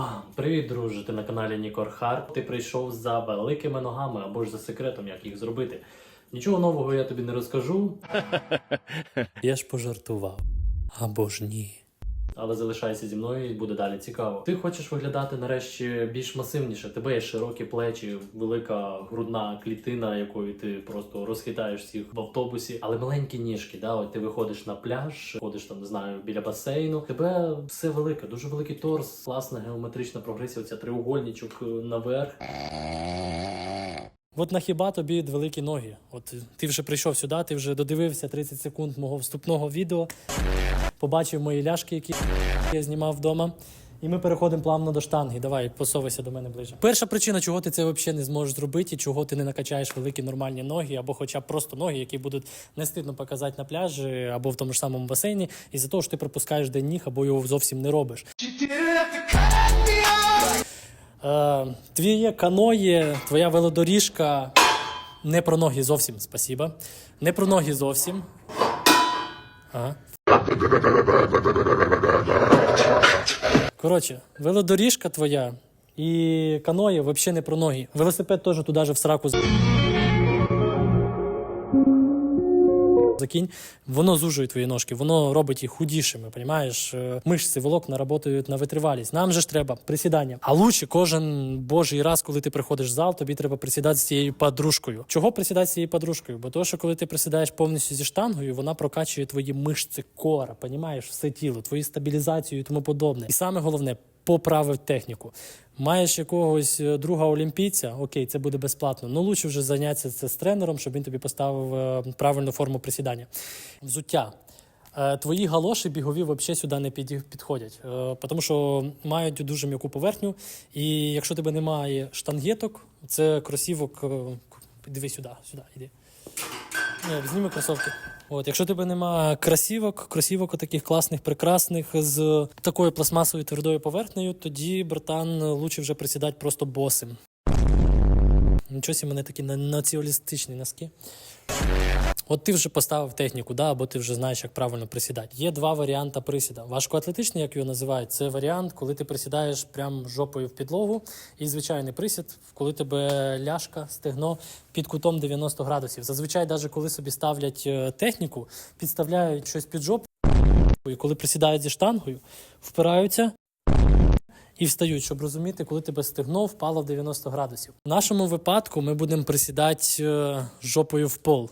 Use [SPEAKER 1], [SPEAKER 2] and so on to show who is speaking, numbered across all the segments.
[SPEAKER 1] Пам! Привіт, друже! Ти на каналі Нікор Харп. Ти прийшов за великими ногами або ж за секретом, як їх зробити. Нічого нового я тобі не розкажу. Я ж пожартував. Або ж ні. Але залишайся зі мною і буде далі цікаво. Ти хочеш виглядати нарешті більш масивніше. Тебе є широкі плечі, велика грудна клітина, якою ти просто розхитаєш всіх в автобусі, але маленькі ніжки. Да, от ти виходиш на пляж, ходиш там, не знаю, біля басейну. Тебе все велике, дуже великий торс, класна геометрична прогресія, оця треугольничок е, наверх. От на хіба тобі великі ноги. От ти вже прийшов сюди, ти вже додивився 30 секунд мого вступного відео, побачив мої ляшки, які я знімав вдома. І ми переходимо плавно до штанги. Давай, посовуйся до мене ближче. Перша причина, чого ти це взагалі не зможеш зробити, і чого ти не накачаєш великі нормальні ноги, або хоча б просто ноги, які будуть не стидно показати на пляжі або в тому ж самому басейні, із-за того, що ти пропускаєш день ніг, або його зовсім не робиш. Е, твоє каноє, твоя велодоріжка не про ноги зовсім, спасіба. Не про ноги зовсім. Ага. Коротше, велодоріжка твоя і каноє взагалі не про ноги. Велосипед теж туди же в сраку з- закинь. Воно зужує твої ножки, воно робить їх худішими, понімаєш? Е, Мишці, волокна працюють на витривалість. Нам же ж треба присідання. А лучше кожен божий раз, коли ти приходиш в зал, тобі треба присідати з цією подружкою. Чого присідати з цією подружкою? Бо то, що коли ти присідаєш повністю зі штангою, вона прокачує твої мишці кора, понімаєш, все тіло, твою стабілізацію і тому подобне. І саме головне. Поправив техніку. Маєш якогось е, друга олімпійця, окей, це буде безплатно. Ну лучше вже зайнятися це з тренером, щоб він тобі поставив е, правильну форму присідання. Взуття. Е, Твої галоші бігові взагалі сюди не підходять, тому що мають дуже м'яку поверхню. І якщо тебе немає штангеток, це кросівок. Диви сюди, сюди. Ні, зніми кросівки. От, якщо тебе нема красівок, кросівок таких класних, прекрасних з такою пластмасовою твердою поверхнею, тоді, братан, лучше вже присідати просто босим. Нічого мене такі на- націоналістичні носки. От ти вже поставив техніку, да, або ти вже знаєш, як правильно присідати. Є два варіанти присіда. Важкоатлетичний, як його називають, це варіант, коли ти присідаєш прям жопою в підлогу, і звичайний присід, коли тебе ляшка, стегно під кутом 90 градусів. Зазвичай, навіть коли собі ставлять е, техніку, підставляють щось під жопу, і коли присідають зі штангою, впираються. І встають, щоб розуміти, коли тебе стегно впало в 90 градусів. В нашому випадку ми будемо присідати е, жопою в пол.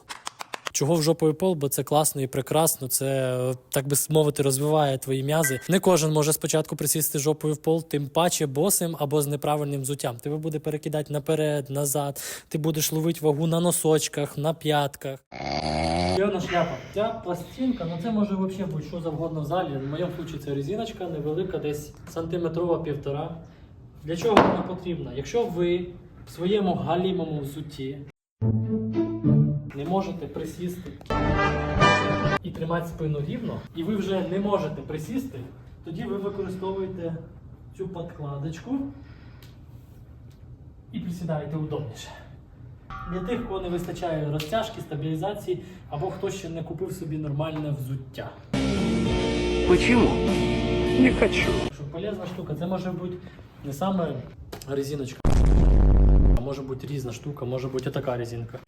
[SPEAKER 1] Чого в жопою пол? Бо це класно і прекрасно. Це так би мовити, розвиває твої м'язи. Не кожен може спочатку присісти жопою в пол, тим паче босим або з неправильним взуттям. Тебе буде перекидати наперед, назад. Ти будеш ловити вагу на носочках, на п'ятках. Йона шляпа. Ця пластинка, ну це може взагалі бути що завгодно в залі. В моєму випадку це резиночка невелика, десь сантиметрова півтора. Для чого вона потрібна? Якщо ви в своєму галімому взутті не можете присісти і тримати спину рівно, і ви вже не можете присісти, тоді ви використовуєте цю подкладочку і присідаєте удобніше. Для тих, кого не вистачає розтяжки, стабілізації, або хто ще не купив собі нормальне взуття.
[SPEAKER 2] Почему? Не хочу.
[SPEAKER 1] Що полезна штука, це може бути не саме резиночка, а може бути різна штука, може бути така резинка.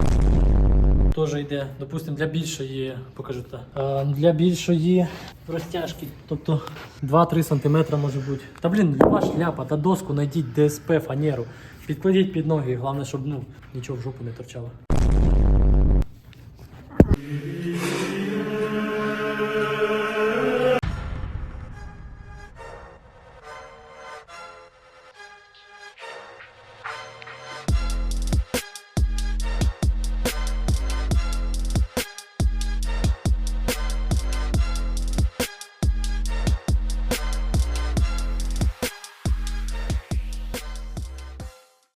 [SPEAKER 1] Теж йде, допустимо, для більшої, покажу так, для більшої розтяжки, тобто 2-3 см може бути. Та блін, люба шляпа, та доску знайдіть ДСП, фанеру, підкладіть під ноги, головне, щоб ну, нічого в жопу не торчало.